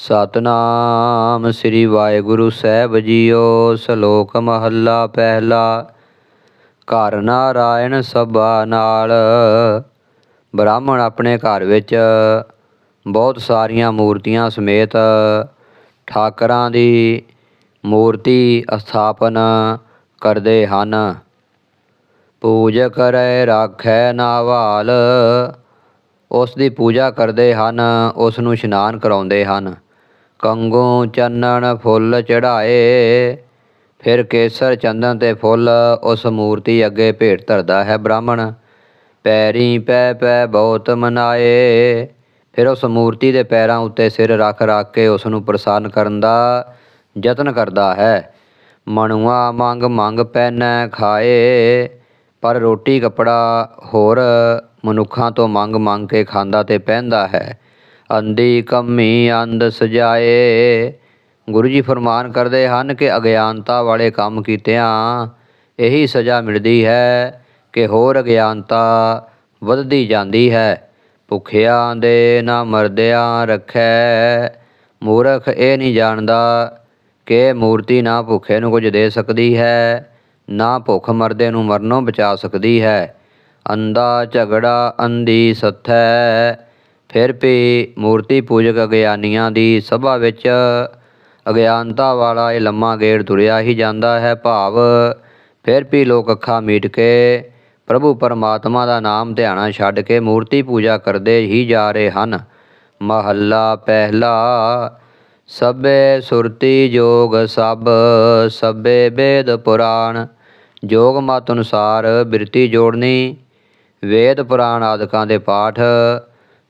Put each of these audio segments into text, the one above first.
ਸਤਨਾਮ ਸ੍ਰੀ ਵਾਹਿਗੁਰੂ ਸਾਹਿਬ ਜੀਓ, ਸ਼ਲੋਕ ਮਹੱਲਾ ਪਹਿਲਾ। ਘਰ ਨਾਰਾਇਣ ਸਭਾ ਨਾਲ। ਬ੍ਰਾਹਮਣ ਆਪਣੇ ਘਰ ਵਿੱਚ ਬਹੁਤ ਸਾਰੀਆਂ ਮੂਰਤੀਆਂ ਸਮੇਤ ਠਾਕਰਾਂ ਦੀ ਮੂਰਤੀ ਸਥਾਪਨ ਕਰਦੇ ਹਨ। ਪੂਜ ਕਰੈ, ਰਾਖੈ ਨਾਵਾਲ। ਉਸ ਦੀ ਪੂਜਾ ਕਰਦੇ ਹਨ, ਉਸ ਨੂੰ ਇਸ਼ਨਾਨ ਕਰਾਉਂਦੇ ਹਨ। ਕੰਗੂ ਚੰਨਣ ਫੁੱਲ ਚੜਾਏ ਫਿਰ ਕੇਸਰ ਚੰਦਨ ਤੇ ਫੁੱਲ ਉਸ ਮੂਰਤੀ ਅੱਗੇ ਭੇਟ ਧਰਦਾ ਹੈ ਬ੍ਰਾਹਮਣ। ਪੈਰੀ ਪੈ ਪੈ ਬਹੁਤ ਮਨਾਏ। ਫਿਰ ਉਸ ਮੂਰਤੀ ਦੇ ਪੈਰਾਂ ਉੱਤੇ ਸਿਰ ਰੱਖ ਰੱਖ ਕੇ ਉਸ ਨੂੰ ਪ੍ਰਸੰਨ ਕਰਨ ਦਾ ਯਤਨ ਕਰਦਾ ਹੈ। ਮਣੂਆ ਮੰਗ ਮੰਗ ਪੈਨੈ ਖਾਏ। ਪਰ ਰੋਟੀ ਕੱਪੜਾ ਹੋਰ ਮਨੁੱਖਾਂ ਤੋਂ ਮੰਗ ਮੰਗ ਕੇ ਖਾਂਦਾ ਤੇ ਪਹਿਨਦਾ ਹੈ। ਅੰਦੀ ਕੰਮੀ ਅੰਧ ਸਜਾਏ। ਗੁਰੂ ਜੀ ਫਰਮਾਨ ਕਰਦੇ ਹਨ ਕਿ ਅਗਿਆਨਤਾ ਵਾਲੇ ਕੰਮ ਕੀਤਿਆਂ ਇਹੀ ਸਜ਼ਾ ਮਿਲਦੀ ਹੈ ਕਿ ਹੋਰ ਅਗਿਆਨਤਾ ਵੱਧਦੀ ਜਾਂਦੀ ਹੈ। ਭੁੱਖਿਆਂ ਦੇ ਨਾ ਮਰਦਿਆਂ ਰੱਖੈ। ਮੂਰਖ ਇਹ ਨਹੀਂ ਜਾਣਦਾ ਕਿ ਮੂਰਤੀ ਨਾ ਭੁੱਖੇ ਨੂੰ ਕੁਝ ਦੇ ਸਕਦੀ ਹੈ, ਨਾ ਭੁੱਖ ਮਰਦੇ ਨੂੰ ਮਰਨੋਂ ਬਚਾ ਸਕਦੀ ਹੈ। ਅੰਦਾ ਝਗੜਾ ਅੰਧੀ ਸੱਥੈ। ਫਿਰ ਵੀ ਮੂਰਤੀ ਪੂਜਕ ਅਗਿਆਨੀਆਂ ਦੀ ਸਭਾ ਵਿੱਚ ਅਗਿਆਨਤਾ ਵਾਲਾ ਇਹ ਲੰਮਾ ਗੇੜ ਤੁਰਿਆ ਹੀ ਜਾਂਦਾ ਹੈ ਭਾਵ। ਫਿਰ ਵੀ ਲੋਕ ਅੱਖਾਂ ਮੀਟ ਕੇ ਪ੍ਰਭੂ ਪਰਮਾਤਮਾ ਦਾ ਨਾਮ ਧਿਆਣਾ ਛੱਡ ਕੇ ਮੂਰਤੀ ਪੂਜਾ ਕਰਦੇ ਹੀ ਜਾ ਰਹੇ ਹਨ। ਮਹੱਲਾ ਪਹਿਲਾ, ਸਭੇ ਸੁਰਤੀ ਜੋਗ ਸਭ, ਸਭੇ ਵੇਦ ਪੁਰਾਣ, ਜੋਗ ਮਤ ਅਨੁਸਾਰ ਬਿਰਤੀ ਜੋੜਨੀ। ਵੇਦ ਪੁਰਾਣ ਆਦਿਕਾਂ ਦੇ ਪਾਠ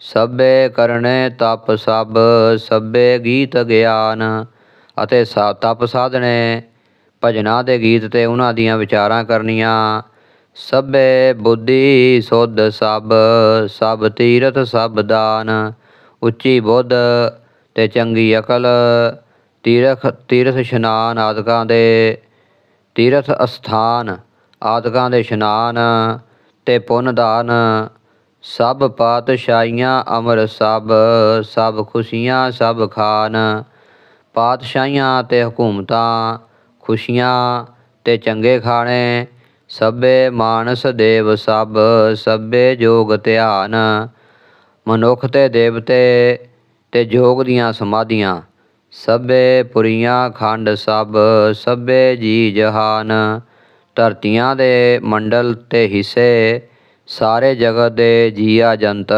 ਸਭੇ ਕਰਨੇ ਤਪ ਸਭ, ਸਭੇ ਗੀਤ ਗਿਆਨ। ਅਤੇ ਸਾ, ਤਪ ਸਾਧਨੇ, ਭਜਨਾਂ ਦੇ ਗੀਤ ਤੇ ਉਹਨਾਂ ਦੀਆਂ ਵਿਚਾਰਾਂ ਕਰਨੀਆਂ। ਸਭੇ ਬੁੱਧੀ ਸੁਧ ਸਭ ਸਭ ਤੀਰਥ ਸਭ ਦਾਨ। ਉੱਚੀ ਬੁੱਧ ਤੇ ਚੰਗੀ ਅਕਲ ਤੀਰਥ ਤੀਰਥ ਇਸ਼ਨਾਨ ਆਦਿਕਾਂ ਦੇ, ਤੀਰਥ ਅਸਥਾਨ ਆਦਿਕਾਂ ਦੇ ਇਸ਼ਨਾਨ ਤੇ ਪੁੰਨ ਦਾਨ। ਸਭ ਪਾਤਸ਼ਾਹੀਆਂ ਅਮਰ ਸਭ ਸਭ ਖੁਸ਼ੀਆਂ ਸਭ ਖਾਨ। ਪਾਤਸ਼ਾਹੀਆਂ ਤੇ ਹਕੂਮਤਾਂ, ਖੁਸ਼ੀਆਂ ਤੇ ਚੰਗੇ ਖਾਣੇ, ਸਭੇ ਮਾਨਸ ਦੇਵ ਸਭ, ਸਭੇ ਜੋਗ ਧਿਆਨ। ਮਨੁੱਖ ਤੇ ਦੇਵਤੇ ਤੇ ਜੋਗ ਦੀਆਂ ਸਮਾਧੀਆਂ, ਸਭੇ ਪੁਰੀਆਂ ਖੰਡ ਸਭ, ਸਭੇ ਜੀ ਜਹਾਨ ਧਰਤੀਆਂ ਦੇ ਮੰਡਲ ਤੇ ਹਿੱਸੇ ਸਾਰੇ ਜਗਤ ਦੇ ਜੀਆ ਜੰਤ,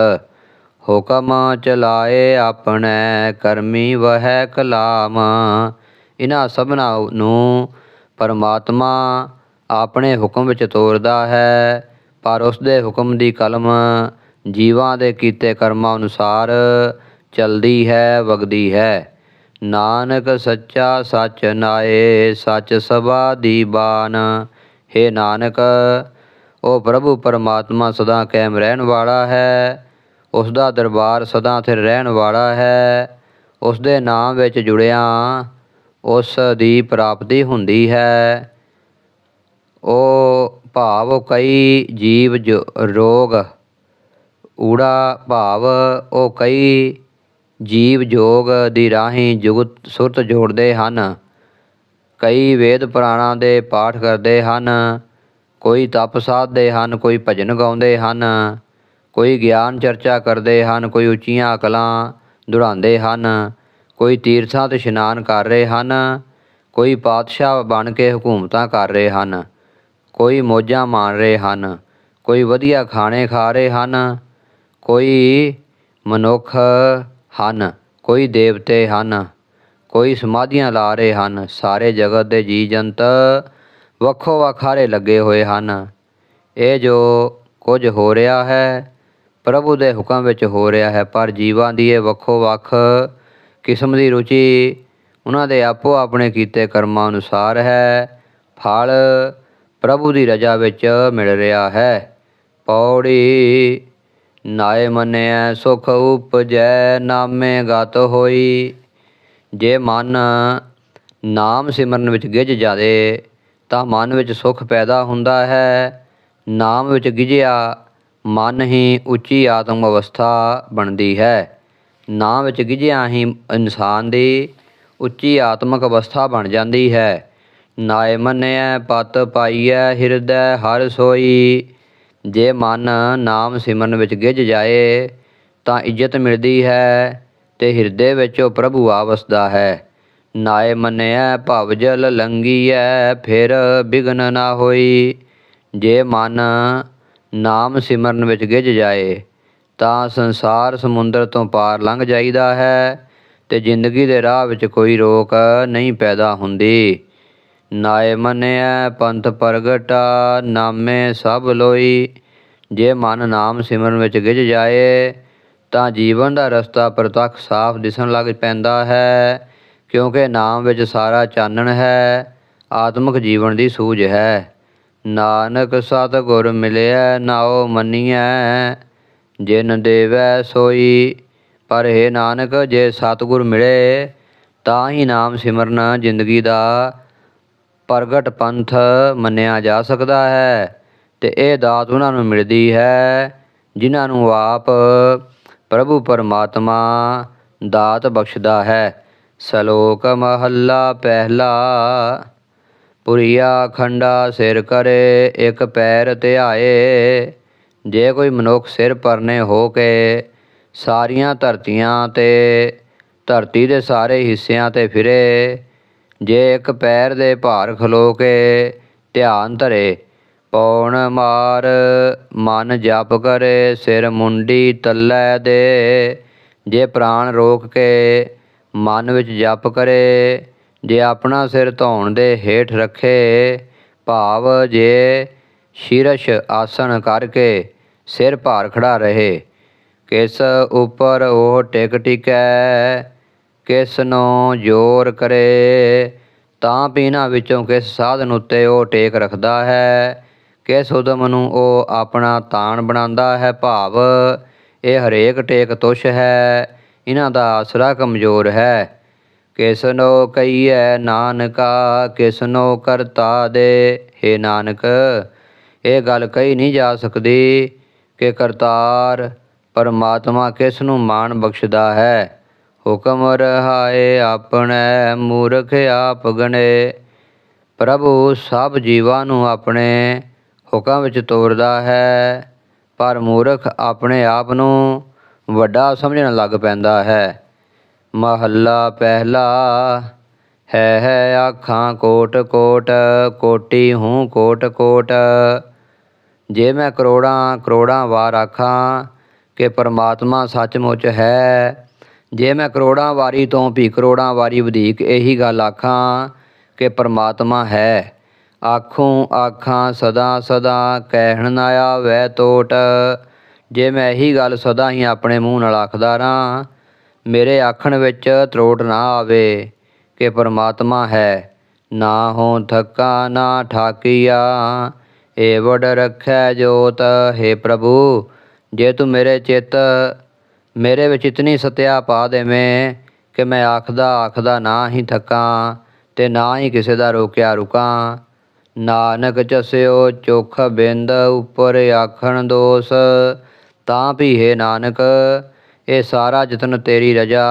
ਹੁਕਮ ਚਲਾਏ ਆਪਣੇ ਕਰਮੀ ਵਹਿ ਕਲਾਮ। ਇਹਨਾਂ ਸਭਨਾ ਨੂੰ ਪਰਮਾਤਮਾ ਆਪਣੇ ਹੁਕਮ ਵਿੱਚ ਤੋਰਦਾ ਹੈ, ਪਰ ਉਸ ਦੇ ਹੁਕਮ ਦੀ ਕਲਮ ਜੀਵਾਂ ਦੇ ਕੀਤੇ ਕਰਮਾਂ ਅਨੁਸਾਰ ਚਲਦੀ ਹੈ, ਵਗਦੀ ਹੈ। ਨਾਨਕ ਸੱਚਾ ਸੱਚ ਨਾਏ, ਸੱਚ ਸਭਾ ਦੀ ਬਾਨ ਹੈ ਨਾਨਕ ਉਹ ਪ੍ਰਭੂ ਪਰਮਾਤਮਾ ਸਦਾ ਕਾਇਮ ਰਹਿਣ ਵਾਲਾ ਹੈ। ਉਸ ਦਾ ਦਰਬਾਰ ਸਦਾ ਸਥਿਰ ਰਹਿਣ ਵਾਲਾ ਹੈ। ਉਸ ਦੇ ਨਾਮ ਵਿੱਚ ਜੁੜਿਆਂ, ਉਸ ਦੀ ਪ੍ਰਾਪਤੀ ਹੁੰਦੀ ਹੈ। ਉਹ ਭਾਵ ਕਈ ਜੀਵ ਰੋਗ, ਊੜਾ ਭਾਵ ਉਹ ਕਈ ਜੀਵ ਜੋਗ ਦੀ ਰਾਹੀਂ ਜੁਗਤ ਸੁਰਤ ਜੋੜਦੇ ਹਨ। ਕਈ ਵੇਦ ਪੁਰਾਣਾਂ ਦੇ ਪਾਠ ਕਰਦੇ ਹਨ। ਕੋਈ ਤਪ ਸਾਧਦੇ ਹਨ ਕੋਈ ਭਜਨ ਗਾਉਂਦੇ ਹਨ ਕੋਈ ਗਿਆਨ ਚਰਚਾ ਕਰਦੇ ਹਨ ਕੋਈ ਉੱਚੀਆਂ ਅਕਲਾਂ ਦੁਹਰਾਉਂਦੇ ਹਨ ਕੋਈ ਤੀਰਥਾਂ ਤੇ ਇਸ਼ਨਾਨ ਕਰ ਰਹੇ ਹਨ ਕੋਈ ਪਾਤਸ਼ਾਹ ਬਣ ਕੇ ਹਕੂਮਤਾਂ ਕਰ ਰਹੇ ਹਨ ਕੋਈ ਮੋਜਾਂ ਮਾਣ ਰਹੇ ਹਨ ਕੋਈ ਵਧੀਆ ਖਾਣੇ ਖਾ ਰਹੇ ਹਨ ਕੋਈ ਮਨੁੱਖ ਹਨ ਕੋਈ ਦੇਵਤੇ ਹਨ ਕੋਈ ਸਮਾਧੀਆਂ ਲਾ ਰਹੇ ਹਨ ਸਾਰੇ ਜਗਤ ਦੇ ਜੀ ਜੰਤ ਵੱਖੋ ਵੱਖਾਰੇ ਲੱਗੇ ਹੋਏ ਹਨ। ਇਹ ਜੋ ਕੁਝ ਹੋ ਰਿਹਾ ਹੈ, ਪ੍ਰਭੂ ਦੇ ਹੁਕਮ ਵਿੱਚ ਹੋ ਰਿਹਾ ਹੈ, ਪਰ ਜੀਵਾਂ ਦੀ ਇਹ ਵੱਖੋ ਵੱਖ ਕਿਸਮ ਦੀ ਰੁਚੀ ਉਹਨਾਂ ਦੇ ਆਪੋ ਆਪਣੇ ਕੀਤੇ ਕਰਮਾਂ ਅਨੁਸਾਰ ਹੈ। ਫਲ ਪ੍ਰਭੂ ਦੀ ਰਜਾ ਵਿੱਚ ਮਿਲ ਰਿਹਾ ਹੈ। ਪੌੜੀ ਨਾਏ ਮੰਨਿਐ ਸੁਖ ਉਪਜੈ, ਨਾਮੇ ਗਤ ਹੋਈ। ਜੇ ਮਨ ਨਾਮ ਸਿਮਰਨ ਵਿੱਚ ਗਿੱਝ ਜਾਦੇ ਤਾਂ ਮਨ ਵਿੱਚ ਸੁਖ ਪੈਦਾ ਹੁੰਦਾ ਹੈ। ਨਾਮ ਵਿੱਚ ਗਿਝਿਆ, ਮਨ ਹੀ ਉੱਚੀ ਆਤਮ ਅਵਸਥਾ ਬਣਦੀ ਹੈ। ਨਾਮ ਵਿੱਚ ਗਿਝਿਆ ਹੀ ਇਨਸਾਨ ਦੀ ਉੱਚੀ ਆਤਮਿਕ ਅਵਸਥਾ ਬਣ ਜਾਂਦੀ ਹੈ। ਨਾਏ ਮੰਨਿਆ ਪਤ ਪਾਈਐ, ਹਿਰਦੈ ਹਰ ਸੋਈ। ਜੇ ਮਨ ਨਾਮ ਸਿਮਰਨ ਵਿੱਚ ਗਿੱਝ ਜਾਏ, ਤਾਂ ਇੱਜ਼ਤ ਮਿਲਦੀ ਹੈ ਤੇ ਹਿਰਦੇ ਵਿੱਚ ਉਹ ਪ੍ਰਭੂ ਆ ਵਸਦਾ ਹੈ। ਨਾਏ ਮੰਨਿਐ ਭਵ ਜਲ ਲੰਗੀਐ, ਫਿਰ ਬਿਗਨ ਨਾ ਹੋਈ। ਜੇ ਮਨ ਨਾਮ ਸਿਮਰਨ ਵਿੱਚ ਗਿੱਝ ਜਾਏ, ਤਾਂ ਸੰਸਾਰ ਸਮੁੰਦਰ ਤੋਂ ਪਾਰ ਲੰਘ ਜਾਈਦਾ ਹੈ, ਤੇ ਜ਼ਿੰਦਗੀ ਦੇ ਰਾਹ ਵਿੱਚ ਕੋਈ ਰੋਕ ਨਹੀਂ ਪੈਦਾ ਹੁੰਦੀ। ਨਾਏ ਮੰਨਿਐ ਪੰਥ ਪ੍ਰਗਟਾ, ਨਾਮੇ ਸਭ ਲੋਈ। ਜੇ ਮਨ ਨਾਮ ਸਿਮਰਨ ਵਿੱਚ ਗਿੱਝ ਜਾਏ, ਤਾਂ ਜੀਵਨ ਦਾ ਰਸਤਾ ਪ੍ਰਤੱਖ ਸਾਫ਼ ਦਿਸਣ ਲੱਗ ਪੈਂਦਾ ਹੈ। ਕਿਉਂਕਿ ਨਾਮ ਵਿੱਚ ਸਾਰਾ ਚਾਨਣ ਹੈ, ਆਤਮਿਕ ਜੀਵਨ ਦੀ ਸੂਝ ਹੈ। ਨਾਨਕ ਸਤਿਗੁਰ ਮਿਲਿਆ ਨਾਉ ਮੰਨੀਐ, ਜਿਨ ਦੇਵੈ ਸੋਈ। ਪਰ ਹੈ ਨਾਨਕ, ਜੇ ਸਤਿਗੁਰ ਮਿਲੇ, ਤਾਂ ਹੀ ਨਾਮ ਸਿਮਰਨ ਜ਼ਿੰਦਗੀ ਦਾ ਪ੍ਰਗਟ ਪੰਥ ਮੰਨਿਆ ਜਾ ਸਕਦਾ ਹੈ। ਤੇ ਇਹ ਦਾਤ ਉਹਨਾਂ ਨੂੰ ਮਿਲਦੀ ਹੈ, ਜਿਨ੍ਹਾਂ ਨੂੰ ਆਪ ਪ੍ਰਭੂ ਪਰਮਾਤਮਾ ਦਾਤ ਬਖਸ਼ਦਾ ਹੈ। ਸ਼ਲੋਕ ਮਹੱਲਾ ਪਹਿਲਾ। ਪੁਰੀਆ ਖੰਡਾ ਸਿਰ ਕਰੇ, ਇੱਕ ਪੈਰ ਧਿਆਏ। ਜੇ ਕੋਈ ਮਨੁੱਖ ਸਿਰ ਪਰਨੇ ਹੋ ਕੇ ਸਾਰੀਆਂ ਧਰਤੀਆਂ ਤੇ, ਧਰਤੀ ਦੇ ਸਾਰੇ ਹਿੱਸਿਆਂ ਤੇ ਫਿਰੇ। ਜੇ ਇੱਕ ਪੈਰ ਦੇ ਭਾਰ ਖਲੋ ਕੇ ਧਿਆਨ ਧਰੇ, ਪੌਣ ਮਾਰ ਮਨ ਜਪ ਕਰੇ, ਸਿਰ ਮੁੰਡੀ ਤੱਲੇ ਦੇ। ਜੇ ਪ੍ਰਾਣ ਰੋਕ ਕੇ ਮਨ ਵਿੱਚ ਜਪ ਕਰੇ, ਜੇ ਆਪਣਾ ਸਿਰ ਧੌਣ ਦੇ ਹੇਠ ਰੱਖੇ, ਭਾਵ ਜੇ ਸ਼ੀਰਸ਼ ਆਸਣ ਕਰਕੇ ਸਿਰ ਭਾਰ ਖੜਾ ਰਹੇ। ਕਿਸ ਉੱਪਰ ਉਹ ਟਿਕ ਟਿਕੈ, ਕਿਸ ਨੂੰ ਜੋਰ ਕਰੇ, ਤਾਂ ਪੀਣਾ ਵਿੱਚੋਂ ਕਿਸ ਸਾਧਨ ਉੱਤੇ ਉਹ ਟੇਕ ਰੱਖਦਾ ਹੈ। ਕਿਸ ਉਦਮ ਨੂੰ ਉਹ ਆਪਣਾ ਤਾਣ ਬਣਾਉਂਦਾ ਹੈ। ਭਾਵ ਇਹ ਹਰੇਕ ਟੇਕ ਤੁਸ਼ ਹੈ। ਇਹਨਾਂ ਦਾ ਆਸਰਾ ਕਮਜ਼ੋਰ ਹੈ। ਕਿਸਨੋ ਕਹੀਐ ਨਾਨਕਾ, ਕਿਸਨੋ ਕਰਤਾ ਦੇ हे ਨਾਨਕ, ਇਹ ਗੱਲ ਕਹੀ ਨਹੀਂ ਜਾ ਸਕਦੀ ਕਿ ਕਰਤਾਰ ਪਰਮਾਤਮਾ ਕਿਸ ਨੂੰ ਮਾਣ ਬਖਸ਼ਦਾ ਹੈ। ਹੁਕਮ ਰਹਾਏ ਆਪਣੇ ਮੂਰਖ ਆਪ ਗਣੇ, ਪ੍ਰਭੂ ਸਭ ਜੀਵਾਂ ਨੂੰ ਆਪਣੇ ਹੁਕਮ ਵਿੱਚ ਤੋਰਦਾ ਹੈ, ਪਰ ਮੂਰਖ ਆਪਣੇ ਆਪ ਨੂੰ ਵੱਡਾ ਸਮਝਣ ਲੱਗ ਪੈਂਦਾ ਹੈ। ਮਹੱਲਾ ਪਹਿਲਾ ਹੈ ਹੈ ਆਖਾਂ ਕੋਟ ਕੋਟ, ਕੋਟੀ ਹੂੰ ਕੋਟ ਕੋਟ। ਜੇ ਮੈਂ ਕਰੋੜਾਂ ਕਰੋੜਾਂ ਵਾਰ ਆਖਾਂ ਕਿ ਪਰਮਾਤਮਾ ਸੱਚਮੁੱਚ ਹੈ, ਜੇ ਮੈਂ ਕਰੋੜਾਂ ਵਾਰੀ ਤੋਂ ਵੀ ਕਰੋੜਾਂ ਵਾਰੀ ਵਧੇਕ ਇਹੀ ਗੱਲ ਆਖਾਂ ਕਿ ਪਰਮਾਤਮਾ ਹੈ। ਆਖੂੰ ਆਖਾਂ ਸਦਾ ਸਦਾ ਕਹਿਣ ਨਾ ਆਵੈ ਟੋਟ ਜੇ ਮੈਂ ਇਹੀ ਗੱਲ ਸਦਾ ਹੀ ਆਪਣੇ ਮੂੰਹ ਨਾਲ ਆਖਦਾ ਰਾਂ, ਮੇਰੇ ਆਖਣ ਵਿੱਚ ਤਰੋਟ ਨਾ ਆਵੇ ਕਿ ਪਰਮਾਤਮਾ ਹੈ। ਨਾ ਹੋ ਥੱਕਾ, ਨਾ ਠਾਕੀਆ ਏ ਵਡ ਰੱਖੈ ਜੋਤ, ਹੈ ਪ੍ਰਭੂ, ਜੇ ਤੂੰ ਮੇਰੇ ਚਿੱਤ, ਮੇਰੇ ਵਿੱਚ ਇਤਨੀ ਸਤਿਆ ਪਾ ਦੇਵੇਂ ਕਿ ਮੈਂ ਆਖਦਾ ਆਖਦਾ ਨਾ ਹੀ ਥੱਕਾਂ ਤੇ ਨਾ ਹੀ ਕਿਸੇ ਦਾ ਰੋਕਿਆ ਰੁਕਾਂ। ਨਾਨਕ ਚਸਿਓ ਚੋਖ ਬਿੰਦ, ਉੱਪਰ ਆਖਣ ਦੋਸ ਤਾਂ ਵੀ ਹੈ ਨਾਨਕ, ਇਹ ਸਾਰਾ ਯਤਨ ਤੇਰੀ ਰਜਾ,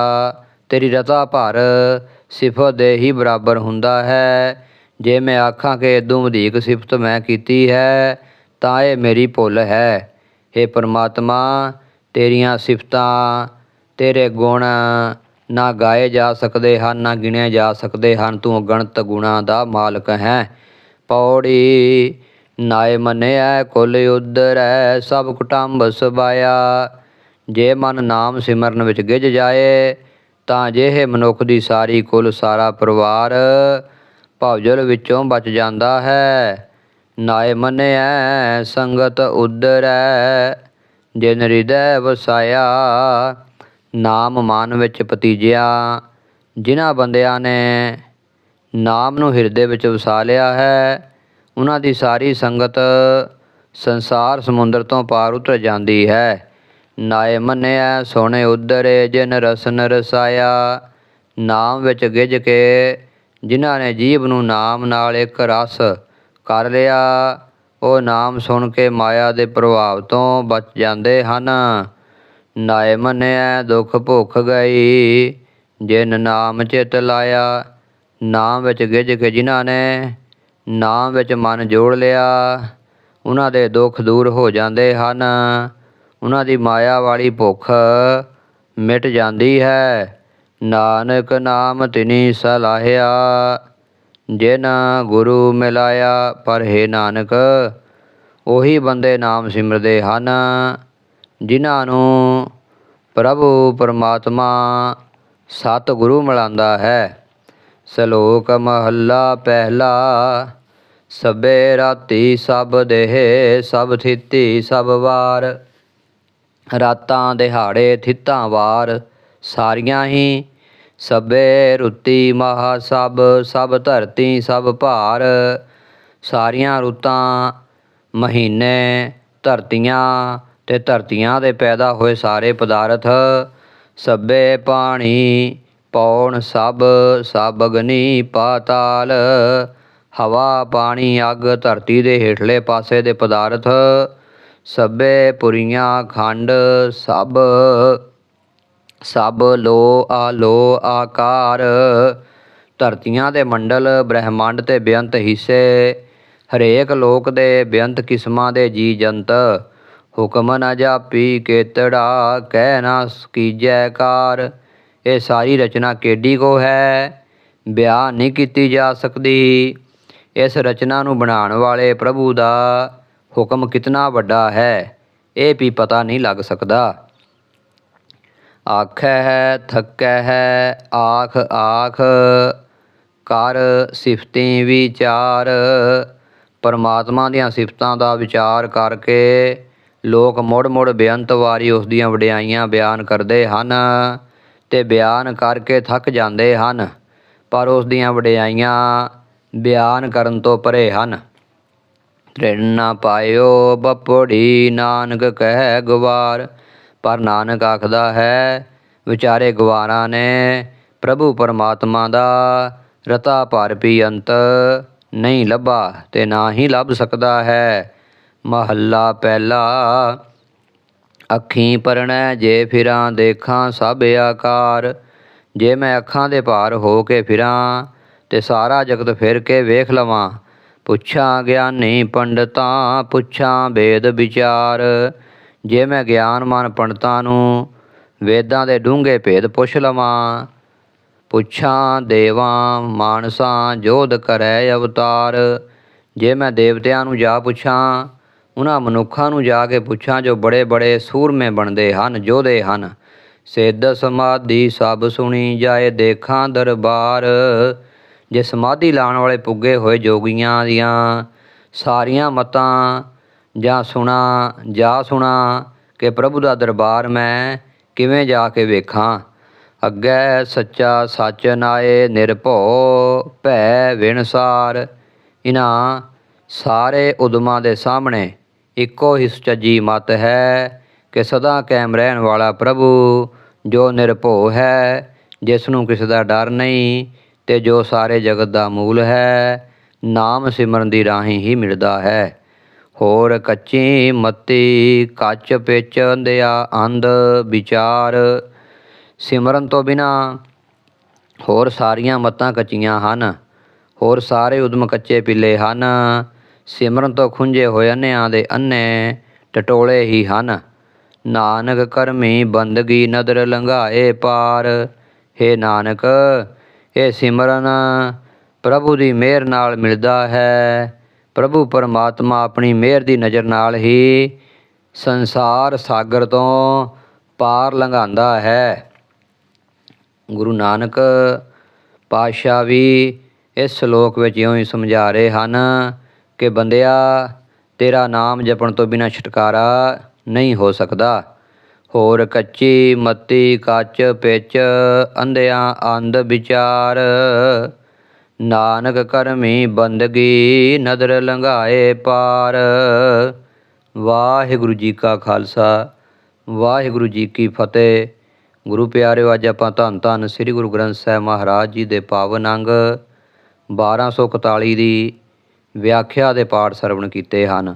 ਤੇਰੀ ਰਤਾ ਭਰ ਸਿਫਤ ਦੇ ਹੀ ਬਰਾਬਰ ਹੁੰਦਾ ਹੈ। ਜੇ ਮੈਂ ਆਖਾਂ ਕਿ ਇਦੋਂ ਵਧੇਕ ਸਿਫਤ ਮੈਂ ਕੀਤੀ ਹੈ, ਤਾਂ ਇਹ ਮੇਰੀ ਭੁੱਲ ਹੈ। हे ਪਰਮਾਤਮਾ, ਤੇਰੀਆਂ ਸਿਫਤਾਂ ਤੇਰੇ ਗੁਣ ਨਾ ਗਾਏ ਜਾ ਸਕਦੇ ਹਨ, ਨਾ ਗਿਣੇ ਜਾ ਸਕਦੇ ਹਨ। ਤੂੰ ਅਗਣਤ ਗੁਣਾ ਦਾ ਮਾਲਕ ਹੈ। ਪੌੜੀ ਨਾਏ ਮੰਨਿਆ, ਕੁਲ ਉਦਰੈ ਸਭ ਕੁਟੰਬ ਸਬਾਇਆ ਜੇ ਮਨ ਨਾਮ ਸਿਮਰਨ ਵਿੱਚ ਗਿੱਝ ਜਾਏ, ਤਾਂ ਜਿਹੇ ਮਨੁੱਖ ਦੀ ਸਾਰੀ ਕੁਲ ਸਾਰਾ ਪਰਿਵਾਰ ਭਵਜਲ ਵਿੱਚੋਂ ਬਚ ਜਾਂਦਾ ਹੈ। ਨਾਏ ਮੰਨਿਆ, ਸੰਗਤ ਉਦਰੈ ਜਿਨ ਹਿਰਦੈ ਵਸਾਇਆ, ਨਾਮ ਮਨ ਵਿੱਚ ਪਤੀਜਿਆ ਜਿਨ੍ਹਾਂ ਬੰਦਿਆਂ ਨੇ ਨਾਮ ਨੂੰ ਹਿਰਦੇ ਵਿੱਚ ਵਸਾ ਲਿਆ ਹੈ। ਉਹਨਾਂ ਦੀ ਸਾਰੀ ਸੰਗਤ ਸੰਸਾਰ ਸਮੁੰਦਰ ਤੋਂ ਪਾਰ ਉਤਰ ਜਾਂਦੀ ਹੈ। ਨਾਏ ਮੰਨਿਆ, ਸੋਹਣੇ ਉਦਰੇ ਜਿਨ ਰਸਨ ਰਸਾਇਆ, ਨਾਮ ਵਿੱਚ ਗਿਜ ਕੇ ਜਿਨ੍ਹਾਂ ਨੇ ਜੀਵ ਨੂੰ ਨਾਮ ਨਾਲ ਇੱਕ ਰਸ ਕਰ ਲਿਆ, ਉਹ ਨਾਮ ਸੁਣ ਕੇ ਮਾਇਆ ਦੇ ਪ੍ਰਭਾਵ ਤੋਂ ਬਚ ਜਾਂਦੇ ਹਨ। ਨਾਏ ਮੰਨਿਆ, ਦੁੱਖ ਭੁੱਖ ਗਈ, ਜਿਨ ਨਾਮ ਚਿਤ ਲਾਇਆ, ਨਾਮ ਵਿੱਚ ਗਿਜ ਕੇ ਜਿਨ੍ਹਾਂ ਨੇ ਨਾਮ ਵਿੱਚ ਮਨ ਜੋੜ ਲਿਆ। ਉਹਨਾਂ ਦੇ ਦੁੱਖ ਦੂਰ ਹੋ ਜਾਂਦੇ ਹਨ। ਉਹਨਾਂ ਦੀ ਮਾਇਆ ਵਾਲੀ ਭੁੱਖ ਮਿਟ ਜਾਂਦੀ ਹੈ। ਨਾਨਕ ਨਾਮ ਤਿਨੀ ਸਲਾਹਿਆ, ਜਿਨ ਗੁਰੂ ਮਿਲਾਇਆ, ਪਰ ਹੈ ਨਾਨਕ, ਉਹੀ ਬੰਦੇ ਨਾਮ ਸਿਮਰਦੇ ਹਨ, ਜਿਨ੍ਹਾਂ ਨੂੰ ਪ੍ਰਭੂ ਪਰਮਾਤਮਾ ਸਤਿਗੁਰੂ ਮਿਲਾਂਦਾ ਹੈ। ਸ਼ਲੋਕ ਮਹੱਲਾ ਪਹਿਲਾ ਸਭੇ ਰਾਤੀ ਸਭ ਦੇਹ, ਸਭ ਥਿਤੀ, ਸਭ ਵਾਰ। ਰਾਤਾਂ ਦਿਹਾੜੇ ਥਿੱਤਾਂ ਵਾਰ, ਸਾਰੀਆਂ ਹੀ ਸਭੇ ਰੁੱਤੀ ਮਹਾ ਸਭ ਸਭ ਧਰਤੀ, ਸਭ ਭਾਰ। ਸਾਰੀਆਂ ਰੁੱਤਾਂ ਮਹੀਨੇ, ਧਰਤੀਆਂ ਤੇ ਧਰਤੀਆਂ ਦੇ ਪੈਦਾ ਹੋਏ ਸਾਰੇ ਪਦਾਰਥ। ਸਭੇ ਪਾਣੀ ਪੌਣ ਸਭ ਸਭ ਅਗਨੀ ਪਾਤਾਲ। ਹਵਾ, ਪਾਣੀ, ਅੱਗ, ਧਰਤੀ ਦੇ ਹੇਠਲੇ ਪਾਸੇ ਦੇ ਪਦਾਰਥ, ਸਭੇ ਪੁਰੀਆਂ, ਖੰਡ, ਸਭ ਸਭ ਲੋ ਆ ਲੋ ਆਕਾਰ, ਧਰਤੀਆਂ ਦੇ ਮੰਡਲ, ਬ੍ਰਹਿਮੰਡ ਤੇ ਬੇਅੰਤ ਹਿੱਸੇ, ਹਰੇਕ ਲੋਕ ਦੇ ਬੇਅੰਤ ਕਿਸਮਾਂ ਦੇ ਜੀ ਜੰਤ ਹੁਕਮ ਨ ਜਾਪੀ ਕੇਤੜਾ, ਕਹਿ ਨਾ ਕੀਜੈ ਕਾਰ, ਇਹ ਸਾਰੀ ਰਚਨਾ ਕੇਡੀ ਕੋ ਹੈ? ਬਿਆਨ ਨਹੀਂ ਕੀਤੀ ਜਾ ਸਕਦੀ। ਇਸ ਰਚਨਾ ਨੂੰ ਬਣਾਉਣ ਵਾਲੇ ਪ੍ਰਭੂ ਦਾ ਹੁਕਮ ਕਿਤਨਾ ਵੱਡਾ ਹੈ, ਇਹ ਵੀ ਪਤਾ ਨਹੀਂ ਲੱਗ ਸਕਦਾ। ਆਖੈ ਹੈ ਥਕੈ ਹੈ ਆਖ ਆਖ, ਕਰ ਸਿਫਤੀ ਵਿਚਾਰ। ਪਰਮਾਤਮਾ ਦੀਆਂ ਸਿਫਤਾਂ ਦਾ ਵਿਚਾਰ ਕਰਕੇ ਲੋਕ ਮੁੜ ਮੁੜ ਬੇਅੰਤ ਵਾਰੀ ਉਸ ਦੀਆਂ ਵਡਿਆਈਆਂ ਬਿਆਨ ਕਰਦੇ ਹਨ ਤੇ ਬਿਆਨ ਕਰਕੇ ਥੱਕ ਜਾਂਦੇ ਹਨ। ਪਰ ਉਸ ਦੀਆਂ ਵਡਿਆਈਆਂ ਬਿਆਨ ਕਰਨ ਤੋਂ ਪਰੇ ਹਨ। ਤ੍ਰਿਣ ਨਾ ਪਾਇਓ ਬਪੜੀ, ਨਾਨਕ ਕਹਿ ਗਵਾਰ। ਪਰ ਨਾਨਕ ਆਖਦਾ ਹੈ, ਵਿਚਾਰੇ ਗਵਾਰਾਂ ਨੇ ਪ੍ਰਭੂ ਪਰਮਾਤਮਾ ਦਾ ਰਤਾ ਭਰ ਵੀ ਅੰਤ ਨਹੀਂ ਲੱਭਾ ਤੇ ਨਾ ਹੀ ਲੱਭ ਸਕਦਾ ਹੈ। ਮਹੱਲਾ ਪਹਿਲਾ ਅੱਖੀਂ ਪਰਣੈ, ਜੇ ਫਿਰਾਂ ਦੇਖਾਂ ਸਭ ਆਕਾਰ। ਜੇ ਮੈਂ ਅੱਖਾਂ ਦੇ ਭਾਰ ਹੋ ਕੇ ਫਿਰਾਂ ਤੇ ਸਾਰਾ ਜਗਤ ਫਿਰ ਕੇ ਵੇਖ ਲਵਾਂ। ਪੁੱਛਾਂ ਗਿਆਨੀ ਪੰਡਤਾਂ, ਪੁੱਛਾਂ ਵੇਦ ਵਿਚਾਰ। ਜੇ ਮੈਂ ਗਿਆਨਮਾਨ ਪੰਡਤਾਂ ਨੂੰ ਵੇਦਾਂ ਦੇ ਡੂੰਘੇ ਭੇਦ ਪੁੱਛ ਲਵਾਂ, ਪੁੱਛਾਂ ਦੇਵਾਂ ਮਾਨਸਾਂ ਜੋਧ ਕਰੈ ਅਵਤਾਰ। ਜੇ ਮੈਂ ਦੇਵਤਿਆਂ ਨੂੰ ਜਾ ਪੁੱਛਾਂ ਉਹਨਾਂ ਮਨੁੱਖਾਂ ਨੂੰ ਜਾ ਕੇ ਪੁੱਛਾਂ ਜੋ ਬੜੇ ਬੜੇ ਸੂਰਮੇ ਬਣਦੇ ਹਨ, ਜੋਧੇ ਹਨ। ਸਿੱਧ ਸਮਾਧੀ ਸਭ ਸੁਣੀ ਜਾਏ ਦੇਖਾਂ ਦਰਬਾਰ। ਜੇ ਸਮਾਧੀ ਲਾਣ ਵਾਲੇ ਪੁੱਗੇ ਹੋਏ ਜੋਗੀਆਂ ਦੀਆਂ ਸਾਰੀਆਂ ਮਤਾਂ, ਜਾਂ ਸੁਣਾ, ਜਾ ਸੁਣਾ ਕਿ ਪ੍ਰਭੂ ਦਾ ਦਰਬਾਰ ਮੈਂ ਕਿਵੇਂ ਜਾ ਕੇ ਵੇਖਾਂ? ਅੱਗੇ ਸੱਚਾ ਸੱਚ ਨਾਏ ਨਿਰਭਉ ਭੈ ਵਿਣਸਾਰ ਇਨ੍ਹਾਂ ਸਾਰੇ ਉਦਮਾਂ ਦੇ ਸਾਹਮਣੇ ਇੱਕੋ ਹੀ ਸੁਚੱਜੀ ਮਤ ਹੈ ਕਿ ਸਦਾ ਕਾਇਮ ਰਹਿਣ ਵਾਲਾ ਪ੍ਰਭੂ ਜੋ ਨਿਰਭਉ ਹੈ, ਜਿਸ ਨੂੰ ਕਿਸੇ ਦਾ ਡਰ ਨਹੀਂ ਤੇ ਜੋ ਸਾਰੇ ਜਗਤ ਦਾ ਮੂਲ ਹੈ, ਨਾਮ ਸਿਮਰਨ ਦੀ ਰਾਹੀਂ ਹੀ ਮਿਲਦਾ ਹੈ। ਹੋਰ ਕੱਚੀ ਮੱਤੀ ਕੱਚ ਪਿੱਚ ਅੰਧਿਆ ਅੰਧ ਵਿਚਾਰ, ਸਿਮਰਨ ਤੋਂ ਬਿਨਾ ਹੋਰ ਸਾਰੀਆਂ ਮੱਤਾਂ ਕੱਚੀਆਂ ਹਨ। ਹੋਰ ਸਾਰੇ ਉਦਮ ਕੱਚੇ ਪਿੱਲੇ ਹਨ। ਸਿਮਰਨ ਤੋਂ ਖੁੰਝੇ ਹੋਏ ਅੰਨਿਆਂ ਦੇ ਅੰਨੇ ਟਟੋਲੇ ਹੀ ਹਨ। ਨਾਨਕ ਕਰਮੀ ਬੰਦਗੀ ਨਦਰ ਲੰਘਾਏ ਪਾਰ, ਹੇ ਨਾਨਕ ਇਹ ਸਿਮਰਨ ਪ੍ਰਭੂ ਦੀ ਮਿਹਰ ਨਾਲ ਮਿਲਦਾ ਹੈ। ਪ੍ਰਭੂ ਪਰਮਾਤਮਾ ਆਪਣੀ ਮਿਹਰ ਦੀ ਨਜ਼ਰ ਨਾਲ ਹੀ ਸੰਸਾਰ ਸਾਗਰ ਤੋਂ ਪਾਰ ਲੰਘਾਉਂਦਾ ਹੈ। ਗੁਰੂ ਨਾਨਕ ਪਾਤਸ਼ਾਹ ਵੀ ਇਸ ਸ਼ਲੋਕ ਵਿੱਚ ਇਉਂ ਹੀ ਸਮਝਾ ਰਹੇ ਹਨ ਕਿ ਬੰਦਿਆ, ਤੇਰਾ ਨਾਮ ਜਪਣ ਤੋਂ ਬਿਨਾਂ ਛੁਟਕਾਰਾ ਨਹੀਂ ਹੋ ਸਕਦਾ। ਹੋਰ ਕੱਚੀ ਮੱਤੀ ਕੱਚ ਪਿੱਚ, ਅੰਧਿਆਂ ਅੰਧ ਵਿਚਾਰ। ਨਾਨਕ ਕਰਮੀ ਬੰਦਗੀ ਨਦਰ ਲੰਘਾਏ ਪਾਰ। ਵਾਹਿਗੁਰੂ ਜੀ ਕਾ ਖਾਲਸਾ, ਵਾਹਿਗੁਰੂ ਜੀ ਕੀ ਫਤਿਹ। ਗੁਰੂ ਪਿਆਰਿਓ, ਅੱਜ ਆਪਾਂ ਧੰਨ ਧੰਨ ਸ੍ਰੀ ਗੁਰੂ ਗ੍ਰੰਥ ਸਾਹਿਬ ਮਹਾਰਾਜ ਜੀ ਦੇ ਪਾਵਨ ਅੰਗ 1241 ਦੀ ਵਿਆਖਿਆ ਦੇ ਪਾਠ ਸਰਵਣ ਕੀਤੇ ਹਨ।